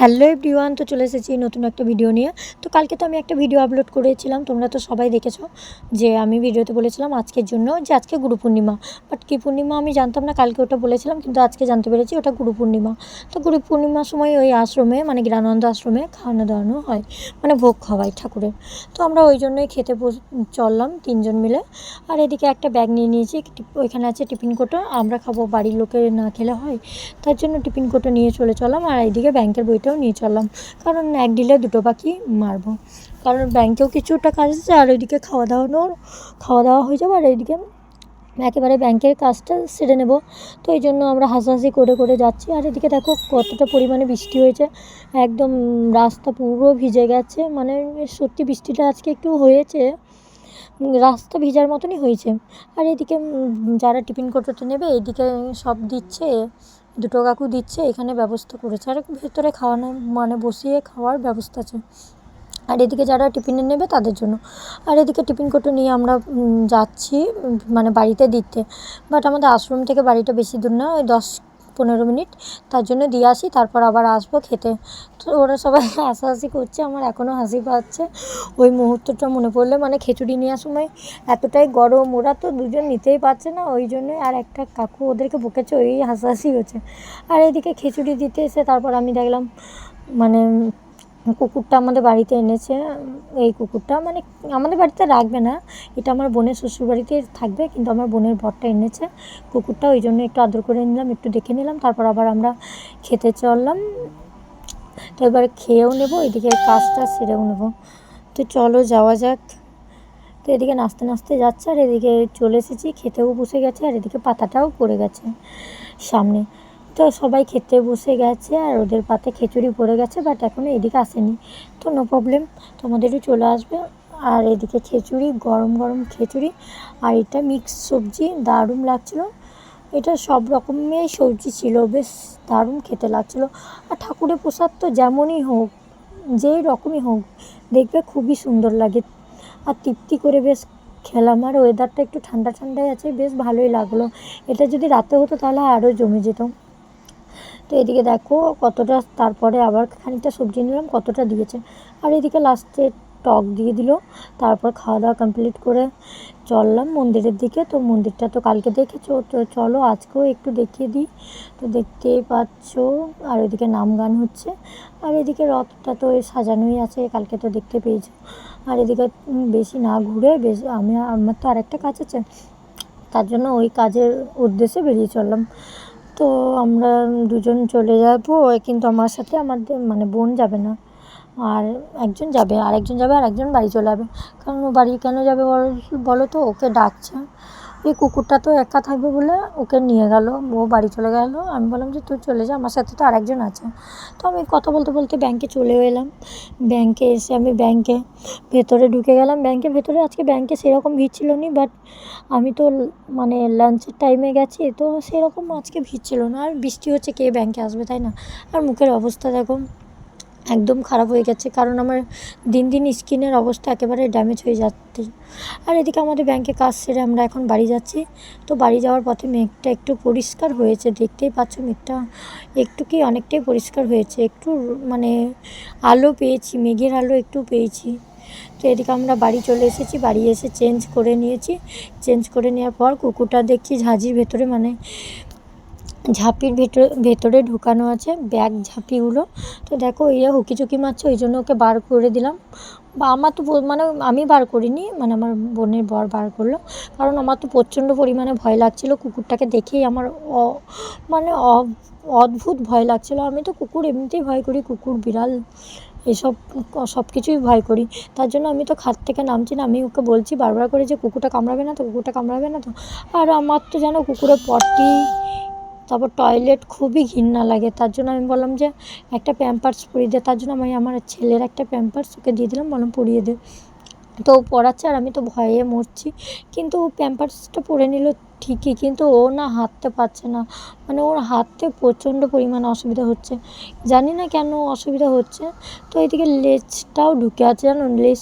Hello everyone, তো চলে এসেছি নতুন একটা ভিডিও নিয়ে। তো কালকে তো আমি একটা ভিডিও আপলোড করেছিলাম, তোমরা তো সবাই দেখেছ যে আমি ভিডিওতে বলেছিলাম আজকের জন্য যে আজকে গুরু পূর্ণিমা। বাট কী পূর্ণিমা আমি জানতাম না, কালকে ওটা বলেছিলাম, কিন্তু আজকে জানতে পেরেছি ওটা গুরু পূর্ণিমা। তো গুরু পূর্ণিমার সময় ওই আশ্রমে মানে জ্ঞানানন্দ আশ্রমে খাওয়ানো দাওয়ানো হয় মানে ভোগ খাওয়াই ঠাকুরের। তো আমরা ওই জন্যই খেতে চললাম তিনজন মিলে। আর এদিকে একটা ব্যাগ নিয়ে নিয়েছি ওইখানে আছে টিফিন কোটো, আমরা খাব, বাড়ির লোকে না খেলে হয়, তার জন্য টিফিন কোটো নিয়ে চলে চললাম। আর এইদিকে ব্যাংকের বইটাও নিয়ে চললাম। কারণ এক ডিলে দুটো পাখি মারবো। কারণ ব্যাংকেও কিছুটা কাজ আছে আর ওইদিকে খাওয়া দাওয়ানোর, খাওয়া দাওয়া হয়ে যাবে আর এইদিকে একেবারে ব্যাংকের কাজটা সেরে নেব। তো এই জন্য আমরা হাসাহাসি করে করে যাচ্ছি। আর এদিকে দেখো কতটা পরিমাণে বৃষ্টি হয়েছে। একদম রাস্তা পুরো ভিজে গেছে। মানে সত্যি বৃষ্টিটা আজকে একটু হয়েছে। রাস্তা ভিজার মতনই হয়েছে। আর এদিকে যারা টিফিন কোটোতে নেবে, এদিকে সব দিচ্ছে। দুটো কাকু দিচ্ছে, এখানে ব্যবস্থা করেছে। আর ভেতরে খাওয়ানো মানে বসিয়ে খাওয়ার ব্যবস্থা আছে। আর এদিকে যারা টিফিনে নেবে তাদের জন্য। আর এদিকে টিফিন কোটো নিয়ে আমরা যাচ্ছি মানে বাড়িতে দিতে। বাট আমাদের আশ্রম থেকে বাড়িটা বেশি দূর না, ওই দশ পনেরো মিনিট। তার জন্য দিয়ে আসি, তারপর আবার আসব খেতে। তো ওরা সবাই হাসাহাসি করছে, আমার এখনও হাসি পাচ্ছে। ওই মুহূর্তটা মনে পড়লে মানে খিচুড়ি নেওয়ার সময় এতটাই গরম, ওরা তো দুজন নিতেই পারছে না, ওই জন্য আর একটা কাকু ওদেরকে বকেছে ওই হাসাহাসি হচ্ছে আর এদিকে খিচুড়ি দিতে এসে তারপর আমি দেখলাম মানে কুকুরটা আমাদের বাড়িতে এনেছে। এই কুকুরটা মানে আমাদের বাড়িতে রাখবে না। এটা আমার বোনের শ্বশুর বাড়িতে থাকবে, কিন্তু আমার বোনের বরটা এনেছে। কুকুরটা ওই জন্য একটু আদর করে নিলাম, একটু দেখে নিলাম, তারপর আবার আমরা খেতে চললাম। তো এবার খেয়েও নেব, এদিকে কাজটা সেরেও নেব। তো চলো যাওয়া যাক। তো এদিকে নাচতে নাচতে যাচ্ছে, আর এদিকে চলে এসেছি, খেতেও বসে গেছে, আর এদিকে পাতাটাও পড়ে গেছে সামনে। তো সবাই খেতে বসে গেছে আর ওদের পাতে খিচুড়ি পড়ে গেছে বাট এখনও এদিকে আসেনি। তো নো প্রবলেম তোমাদেরও চলে আসবে। আর এদিকে খিচুড়ি, গরম গরম খিচুড়ি আর এটা মিক্স সবজি, দারুণ লাগছিল। এটা সব রকমের সবজি ছিল, বেশ দারুণ খেতে লাগছিল। আর ঠাকুরের প্রসাদ তো যেমনই হোক, যেই রকমই হোক, দেখবে খুবই সুন্দর লাগে। আর তৃপ্তি করে বেশ খেলাম, আর ওয়েদারটা একটু ঠান্ডা ঠান্ডাই আছে, বেশ ভালোই লাগল। এটা যদি রাতে হতো তাহলে আরও জমে যেত। তো এদিকে দেখো কতটা তারপরে আবার খানিকটা সবজি নিলাম, কতটা দিয়েছে। আর এদিকে লাস্টে টক দিয়ে দিল, তারপর খাওয়া দাওয়া কমপ্লিট করে চললাম মন্দিরের দিকে। তো মন্দিরটা তো কালকে দেখেছ, তো চলো আজকেও একটু দেখিয়ে দিই। তো দেখতেই পাচ্ছ, আর ওইদিকে নাম গান হচ্ছে। আর এদিকে রথটা তো সাজানোই আছে, কালকে তো দেখতে পেয়েছ। আর এদিকে বেশি না ঘুরে বেশ আমি আমার তো আরেকটা কাজ আছে, তার জন্য ওই কাজের উদ্দেশ্যে বেরিয়ে চললাম। তো আমরা দুজন চলে যাব। কিন্তু আমার সাথে আমাদের মানে বোন যাবে না। আর একজন যাবে আর একজন যাবে আর একজন বাড়ি চলে যাবে। কারণ ও বাড়ি কেন যাবে বলো বলো তো? ওকে ডাকছে। ওই কুকুরটা তো একা থাকবে বলে ওকে নিয়ে গেল, ও বাড়ি চলে গেল। আমি বললাম যে, তুই চলে যা, আমার সাথে তো আরেকজন আছে। তো আমি কথা বলতে বলতে ব্যাংকে চলেও এলাম। ব্যাংকে এসে আমি ব্যাংকে ভেতরে ঢুকে গেলাম। ব্যাংকের ভেতরে আজকে ব্যাংকে সেরকম ভিড় ছিল না বাট আমি তো মানে লাঞ্চের টাইমে গেছি, তো সেরকম আজকে ভিড় ছিল না। আর বৃষ্টি হচ্ছে, কে ব্যাংকে আসবে, তাই না? আর মুখের অবস্থা দেখো। একদম খারাপ হয়ে গেছে কারণ আমার দিন দিন স্কিনের অবস্থা একেবারে ড্যামেজ হয়ে যাচ্ছে। আর এদিকে আমাদের ব্যাংকে কাজ সেরে আমরা এখন বাড়ি যাচ্ছি। তো বাড়ি যাওয়ার পথে মেঘটা একটু পরিষ্কার হয়েছে। দেখতেই পাচ্ছ মেঘটা একটু কি অনেকটাই পরিষ্কার হয়েছে। একটু মানে আলো পেয়েছি, মেঘের আলো একটু পেয়েছি। তো এদিকে আমরা বাড়ি চলে এসেছি, বাড়ি এসে চেঞ্জ করে নিয়েছি। চেঞ্জ করে নেওয়ার পর কুকুরটা দেখছি ঝাঁঝির ভেতরে মানে ঝাঁপির ভেতরে ভেতরে ঢুকানো আছে, ব্যাগ ঝাঁপিগুলো। তো দেখো ইয়ে হুকিচুকি মারছে, ওই জন্য ওকে বার করে দিলাম। বা আমার তো মানে আমি বার করিনি মানে আমার বোনের বর বার করল। কারণ আমার তো প্রচণ্ড পরিমাণে ভয় লাগছিল, কুকুরটাকে দেখেই আমার অ- মানে অদ্ভুত ভয় লাগছিল। আমি তো কুকুর এমনিতেই ভয় করি, কুকুর, বিড়াল, এসব, সব কিছুই ভয় করি। তার জন্য আমি তো খাট থেকে নামছি না, আমি ওকে বলছি বারবার করে যে, কুকুরটা কামড়াবে না তো, কুকুরটা কামড়াবে না তো? আর আমার তো যেন কুকুরের পটি তারপর টয়লেট খুবই ঘৃণা লাগে। তার জন্য আমি বললাম যে, একটা প্যাম্পার্স পরিয়ে দে। তার জন্য আমি আমার ছেলের একটা প্যাম্পার্স ওকে দিয়ে দিলাম, বললাম পরিয়ে দে। তো ও পড়াচ্ছে আর আমি তো ভয়ে মরছি। কিন্তু ও প্যাম্পার্সটা পরে নিল ঠিকই, কিন্তু ও না হাঁটতে পারছে না। মানে ওর হাঁটতে প্রচণ্ড পরিমাণে অসুবিধা হচ্ছে। জানি না কেন অসুবিধা হচ্ছে। তো এদিকে লেজটাও ঢুকে আছে, জানো? লেজ